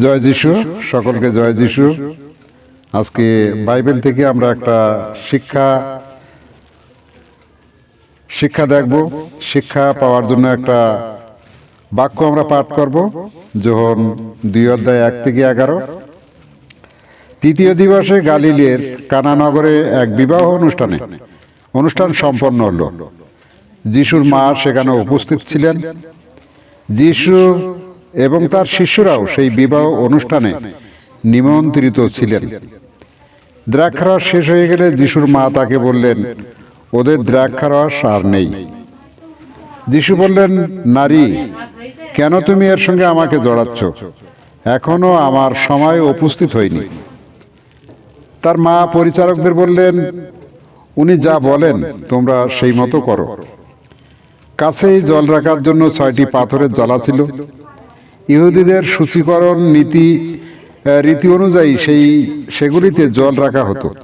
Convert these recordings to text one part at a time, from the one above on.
জয় যিশু, সকলকে জয় যিশু। আজকে বাইবেল থেকে আমরা একটা শিক্ষা শিক্ষা দেখব। শিক্ষা পাওয়ার জন্য একটা বাক্য আমরা পাঠ করব। যখন দুই অধ্যায় এক থেকে এগারো। তৃতীয় দিবসে গালিলের কানানগরে এক বিবাহ অনুষ্ঠানে। অনুষ্ঠান সম্পন্ন হল। যিশুর মা সেখানে উপস্থিত ছিলেন। যিশু এবং তার শিষ্যরাও সেই বিবাহ অনুষ্ঠানে নিমন্ত্রিত ছিলেন। দ্রাক্ষারস শেষ হয়ে গেলে যিশুর মা তাকে বললেন ওদের দ্রাক্ষারস আর নেই। যিশু বললেন নারী কেন তুমি এর সঙ্গে আমাকে জড়াচ্ছ? এখনও আমার সময় উপস্থিত হয়নি। তার মা পরিচারকদের বললেন উনি যা বলেন তোমরা সেই মতো করো। কাছেই জল রাখার জন্য ছয়টি পাথরের জলা ছিল। ইহুদিদের সূচীকরণ নীতি রীতি অনুযায়ী সেই, সেগুলিতে জল রাখা হতো।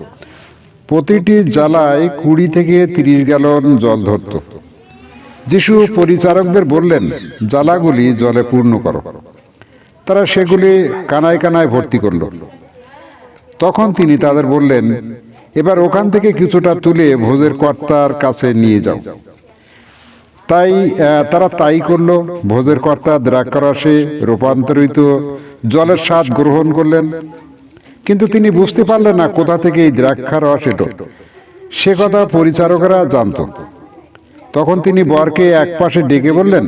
প্রতিটি জ্বালায় কুড়ি থেকে তিরিশ গ্যালন জল ধরত। যিশু পরিচারকদের বললেন, জ্বালাগুলি জলে পূর্ণ করো। তারা সেগুলি কানায় কানায় ভর্তি করল। তখন তিনি তাদের বললেন, এবার ওখান থেকে কিছুটা তুলে ভোজের কর্তার কাছে নিয়ে যাও। তাই তারা তাই করল। ভোজের কর্তা দ্রাক্ষারসে রূপান্তরিত জলের স্বাদ গ্রহণ করলেন। কিন্তু তিনি বুঝতে পারলেন না কোথা থেকে এই দ্রাক্ষারস এলো। সে কথা পরিচারকরা জানত। তখন তিনি বরকে একপাশে ডেকে বললেন,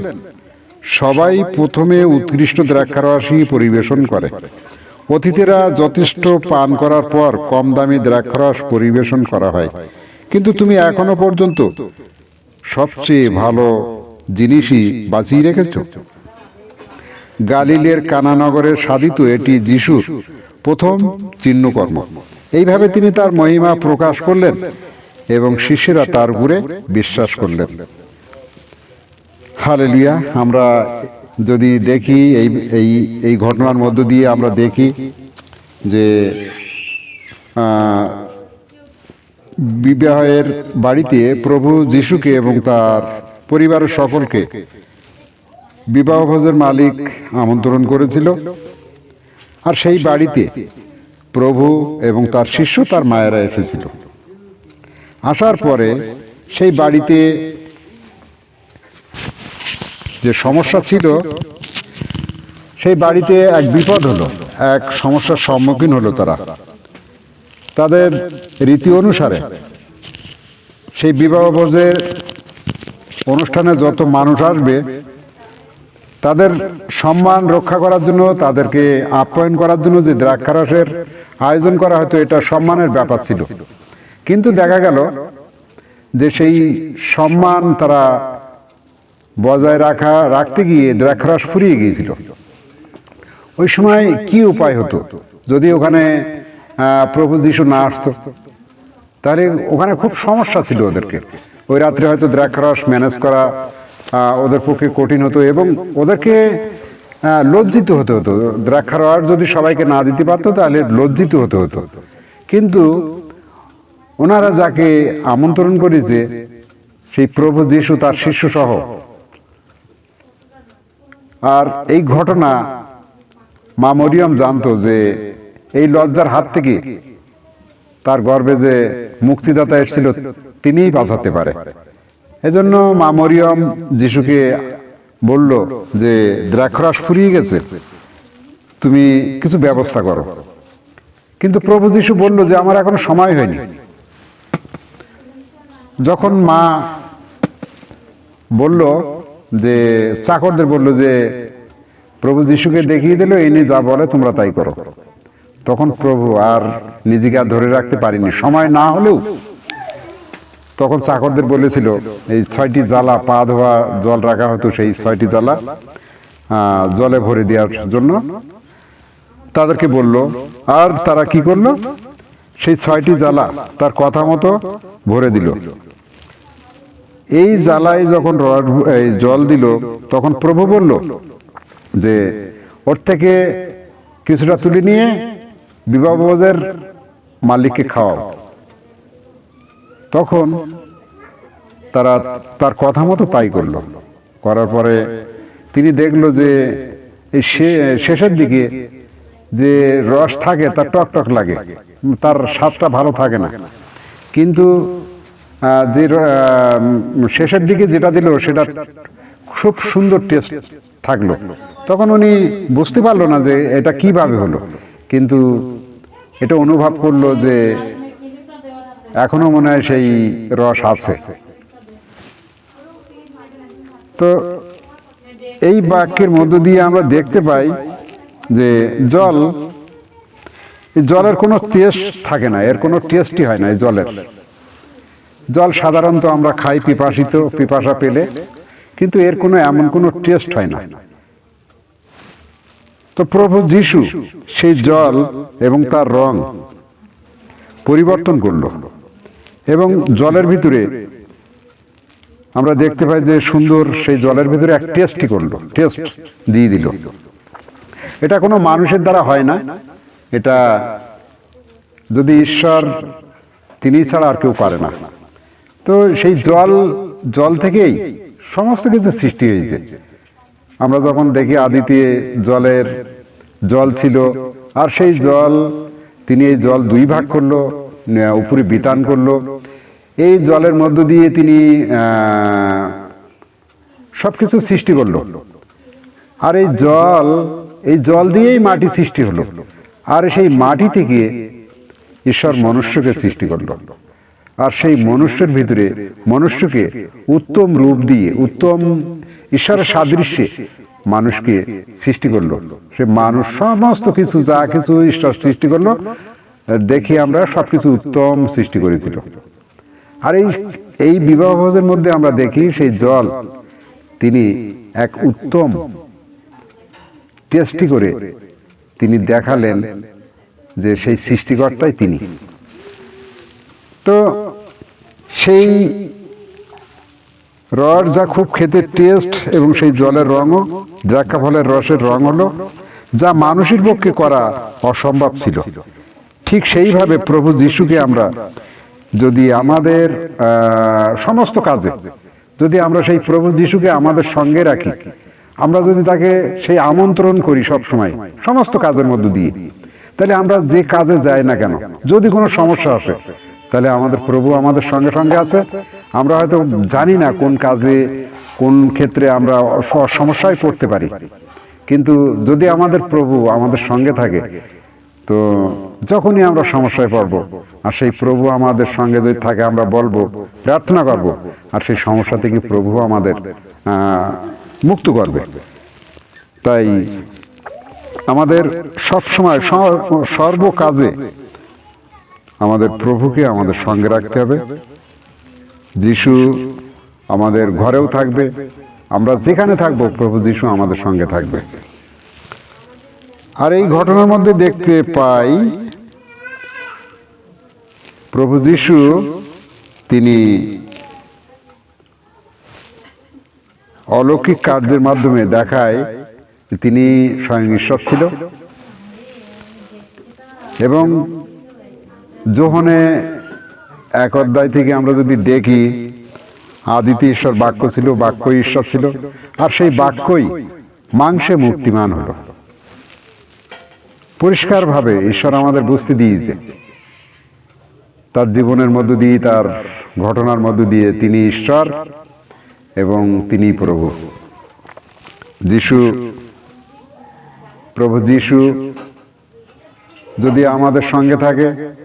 সবাই প্রথমে উৎকৃষ্ট দ্রাক্ষারসই পরিবেশন করে। অতিথিরা যথেষ্ট পান করার পর কম দামি দ্রাক্ষারস পরিবেশন করা হয়। কিন্তু তুমি এখনও পর্যন্ত সবচেয়ে ভালো জিনিসই বাঁচিয়ে রেখেছ? গালিলের কানানগরের সাধিত এটি যিশুর প্রথম চিহ্নকর্ম। এইভাবে তিনি তার মহিমা প্রকাশ করলেন এবং শিষ্যরা তার উপরে বিশ্বাস করলেন। হালেলুয়া, আমরা যদি দেখি এই এই এই ঘটনার মধ্য দিয়ে আমরা দেখি যে বিবাহের বাড়িতে প্রভু যিশুকে এবং তার পরিবারের সকলকে বিবাহ ভোজের মালিক আমন্ত্রণ করেছিল। আর সেই বাড়িতে প্রভু এবং তার শিষ্য তার মায়েরা এসেছিল। আসার পরে সেই বাড়িতে যে সমস্যা ছিল, সেই বাড়িতে এক বিপদ হলো, এক সমস্যার সম্মুখীন হলো তারা। তাদের রীতি অনুসারে সেই বিবাহ ভোজের অনুষ্ঠানে যত মানুষ আসবে, তাদের সম্মান রক্ষা করার জন্য, তাদেরকে আপ্যায়ন করার জন্য যে দ্রাক্ষারসের আয়োজন করা হয়তো এটা সম্মানের ব্যাপার ছিল। কিন্তু দেখা গেল যে সেই সম্মান তারা বজায় রাখা, রাখতে গিয়ে দ্রাক্ষারস ফুরিয়ে গিয়েছিল। ওই সময় কি উপায় হতো? যদি ওখানে প্রভু যিশু না আসতো। তাহলে ওখানে খুব সমস্যা ছিল ওদেরকে। ওই রাত্রে হয়তো দ্রাক্ষারস ম্যানেজ করা ওদের পক্ষে কঠিন হতো এবং ওদেরকে লজ্জিত হতে হতো। দ্রাক্ষারস যদি সবাইকে না দিতে পারতো, তাহলে লজ্জিত হতে হতো। কিন্তু ওনারা যাকে আমন্ত্রণ করেছে সেই প্রভু যিশু তার শিষ্য সহ আর এই ঘটনা মা মরিয়ম জানতো যে এই লজ্জার হাত থেকে তার গর্বে যে মুক্তিদাতা এসেছিল, তিনিই বাঁচাতে পারে। এজন্য মা মরিয়ম যিশুকে বলল যে, দ্রাক্ষরস ফুরিয়ে গেছে, তুমি কিছু ব্যবস্থা করো। কিন্তু প্রভু যিশু বলল যে, আমার এখনও সময় হয়নি। যখন মা বলল যে, চাকরদের বলল যে, প্রভু যিশুকে দেখিয়ে দিল, এনে যা বলে তোমরা তাই করো। তখন প্রভু আর নিজেকে আর ধরে রাখতে পারিনি। সময় না হলেও তখন চাকরদের বলেছিল এই ছয়টি জ্বালা পা ধোয়া জল রাখা হতো সেই ছয়টি জ্বালা জলে ভরে দেওয়ার জন্য তাদেরকে বলল আর তারা কি করল? সেই ছয়টি জ্বালা তার কথা মতো ভরে দিল। এই জ্বালায় যখন জল দিল তখন প্রভু বলল যে ওর থেকে কিছুটা তুলে নিয়ে বিবাহ ভোজের মালিককে খাওয়াও। তখন তারা তার কথা মতো তাই করল। করার পরে তিনি দেখল যে এই শেষের দিকে যে রস থাকে তার টক টক লাগে। তার স্বাদটা ভালো থাকে না। কিন্তু যে শেষের দিকে যেটা দিল সেটা খুব সুন্দর টেস্ট থাকল। তখন উনি বুঝতে পারল না যে এটা কীভাবে হলো। কিন্তু এটা অনুভব করল যে এখনও মনে হয় সেই রস আছে। তো এই বাক্যের মধ্য দিয়ে আমরা দেখতে পাই যে জল জলের কোনো টেস্ট থাকে না, এর কোনো টেস্টই হয় না এই জলের। জল সাধারণত আমরা খাই পিপাসিত, পিপাসা পেলে, কিন্তু এর কোনো এমন কোনো টেস্ট হয় না। তো প্রভু যিশু সেই জল এবং তার রং পরিবর্তন করল। এবং জলের ভিতরে আমরা দেখতে পাই যে সুন্দর সেই জলের ভিতরে এক টেস্টই করল টেস্ট দিয়ে দিল। এটা কোনো মানুষের দ্বারা হয় না। এটা যদি ঈশ্বর, তিনি ছাড়া আর কেউ পারে না। তো সেই জল জল থেকেই সমস্ত কিছু সৃষ্টি হয়েছে। আমরা যখন দেখি আদিতে জলের জল ছিল, আর সেই জল তিনি এই জল দুই ভাগ করল উপরে বিতান করল। এই জলের মধ্য দিয়ে তিনি সব কিছু সৃষ্টি করল। আর এই জল এই জল দিয়েই মাটি সৃষ্টি হলো। আর সেই মাটি থেকে ঈশ্বর মনুষ্যকে সৃষ্টি করল। আর সেই মনুষ্যের ভিতরে মনুষ্যকে উত্তম রূপ দিয়ে, উত্তম ঈশ্বরের সাদৃশ্যে মানুষকে সৃষ্টি করল। সে মানুষ সমস্ত কিছু যা কিছু ঈশ্বর সৃষ্টি করল দেখি আমরা সবকিছু উত্তম সৃষ্টি করেছিল। আর এই এই বিবাহ ভোজের মধ্যে আমরা দেখি সেই জল। তিনি এক উত্তম টেস্টি করে তিনি দেখালেন যে সেই সৃষ্টিকর্তাই তিনি। তো সেই রস যা খুব খেতে টেস্ট এবং সেই জলের রঙও দ্রাক্ষা ফলের রসের রং হলো, যা মানুষের পক্ষে করা অসম্ভব ছিল। ঠিক সেইভাবে প্রভু যিশুকে আমরা যদি আমাদের সমস্ত কাজে, যদি আমরা সেই প্রভু যিশুকে আমাদের সঙ্গে রাখি, আমরা যদি তাকে সেই আমন্ত্রণ করি সব সময় সমস্ত কাজের মধ্য দিয়ে, তাহলে আমরা যে কাজে যাই না কেন, যদি কোনো সমস্যা আসে তাহলে আমাদের প্রভু আমাদের সঙ্গে সঙ্গে আছে। আমরা হয়তো জানি না কোন কাজে, কোন ক্ষেত্রে আমরা সমস্যায় পড়তে পারি। কিন্তু যদি আমাদের প্রভু আমাদের সঙ্গে থাকে, তো যখনই আমরা সমস্যায় পড়ব, আর সেই প্রভু আমাদের সঙ্গে যদি থাকে, আমরা বলব, প্রার্থনা করব, আর সেই সমস্যা থেকে প্রভু আমাদের মুক্ত করবে। তাই আমাদের সব সময় সর্ব কাজে আমাদের প্রভুকে আমাদের সঙ্গে রাখতে হবে। যিশু আমাদের ঘরেও থাকবে। আমরা যেখানে থাকব প্রভু যিশু আমাদের সঙ্গে থাকবে। আর এই ঘটনার মধ্যে দেখতে পাই প্রভু যিশু তিনি অলৌকিক কার্যের মাধ্যমে দেখায় তিনি স্বয়ং ঈশ্বর ছিল। এবং যোহনে এক অধ্যায় থেকে আমরা যদি দেখি, আদিতে ঈশ্বর বাক্য ছিল বাক্য ঈশ্বর ছিল, আর সেই বাক্যই মাংসে মুক্তিমান হলো। পরিষ্কারভাবে ঈশ্বর আমাদের বুঝতে দিয়েছে। তার জীবনের মধ্য দিয়ে, তার ঘটনার মধ্য দিয়ে তিনি ঈশ্বর এবং তিনি প্রভু। যিশু প্রভু যিশু যদি আমাদের সঙ্গে থাকে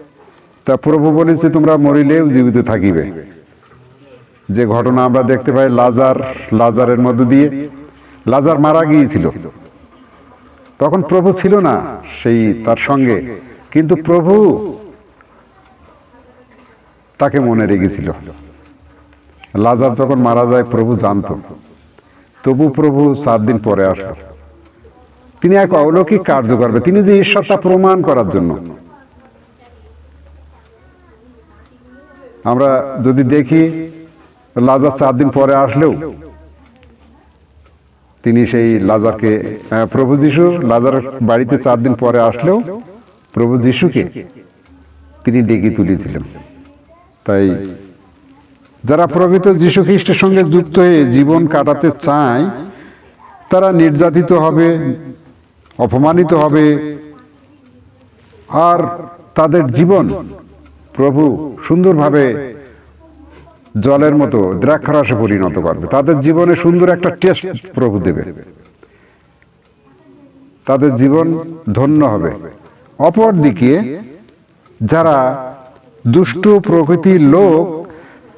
তা প্রভু বলেছে, তোমরা মরিলেও জীবিত থাকিবে। যে ঘটনা আমরা দেখতে পাই লাজার, লাজারের মধ্য দিয়ে। লাজার মারা গিয়েছিল। তখন প্রভু ছিল না সেই তার সঙ্গে, কিন্তু প্রভু তাকে মনে রেখেছিল। লাজার যখন মারা যায়, প্রভু জানতো। তবু প্রভু চার দিন পরে আসলো। তিনি এক অলৌকিক কার্য করবে। তিনি যে ঈশ্বর তা প্রমাণ করার জন্য। আমরা যদি দেখি লাজার চার দিন পরে আসলেও তিনি সেই লাজারকে প্রভু যিশু লাজার বাড়িতে চার দিন পরে আসলেও প্রভু যিশুকে তিনি ডেকে তুলেছিলেন। তাই যারা প্রভৃত যীশু খ্রিস্টের সঙ্গে যুক্ত হয়ে জীবন কাটাতে চায়, তারা নির্যাতিত হবে, অপমানিত হবে, আর তাদের জীবন প্রভু সুন্দরভাবে জলের মতো দ্রাক্ষারসে পরিণত করবে। তাদের জীবনে সুন্দর একটা টেস্ট প্রভু দেবে। তাদের জীবন ধন্য হবে। অপরদিকে যারা দুষ্টু প্রকৃতির লোক,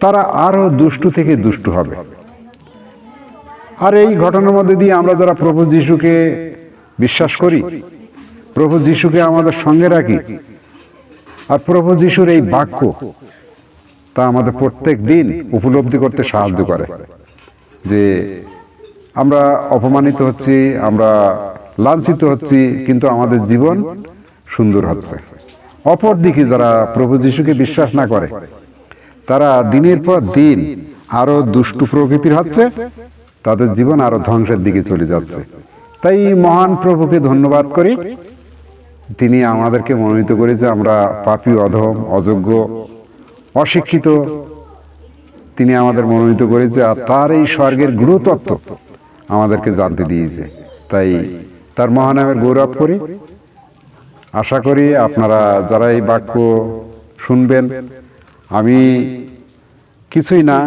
তারা আরও দুষ্টু থেকে দুষ্টু হবে। আর এই ঘটনার মধ্যে দিয়ে আমরা যারা প্রভু যিশুকে বিশ্বাস করি, প্রভু যিশুকে আমাদের সঙ্গে রাখি আর প্রভু যিশুর এই বাক্য তা আমাদের প্রত্যেক দিন উপলব্ধি করতে সাহায্য করে। যে আমরা অপমানিত হচ্ছি, আমরা লাঞ্ছিত হচ্ছি, কিন্তু আমাদের জীবন সুন্দর হচ্ছে। অপরদিকে যারা প্রভু যিশুকে বিশ্বাস না করে, তারা দিনের পর দিন আরও দুষ্টু প্রকৃতির হচ্ছে, তাদের জীবন আরও ধ্বংসের দিকে চলে যাচ্ছে। তাই মহান প্রভুকে ধন্যবাদ করি। তিনি আমাদেরকে মনোনীত করেছে, আমরা পাপী, অধম, অযোগ্য, অশিক্ষিত। তিনি আমাদের মনোনীত করেছে আর তার এই স্বর্গের গুরুতত্ত্ব আমাদেরকে জানতে দিয়েছে। তাই তার মহানামের গৌরব করি আশা করি আপনারা যারা এই বাক্য শুনবেন, আমি কিছুই না,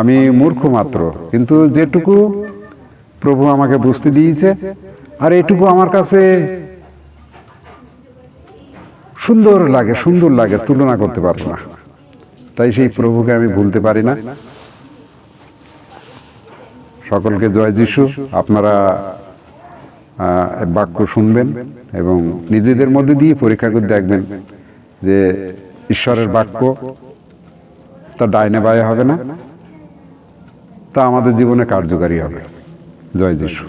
আমি মূর্খ মাত্র। কিন্তু যেটুকু প্রভু আমাকে বুঝতে দিয়েছে, আর এটুকু আমার কাছে সুন্দর লাগে সুন্দর লাগে, তুলনা করতে পারব না। তাই সেই প্রভুকে আমি ভুলতে পারি না। সকলকে জয় যিশু। আপনারা বাক্য শুনবেন এবং নিজেদের মধ্যে দিয়ে পরীক্ষা করে দেখবেন যে ঈশ্বরের বাক্য তা ডাইনে বায়ে হবে না, তা আমাদের জীবনে কার্যকারী হবে। জয় যিশু।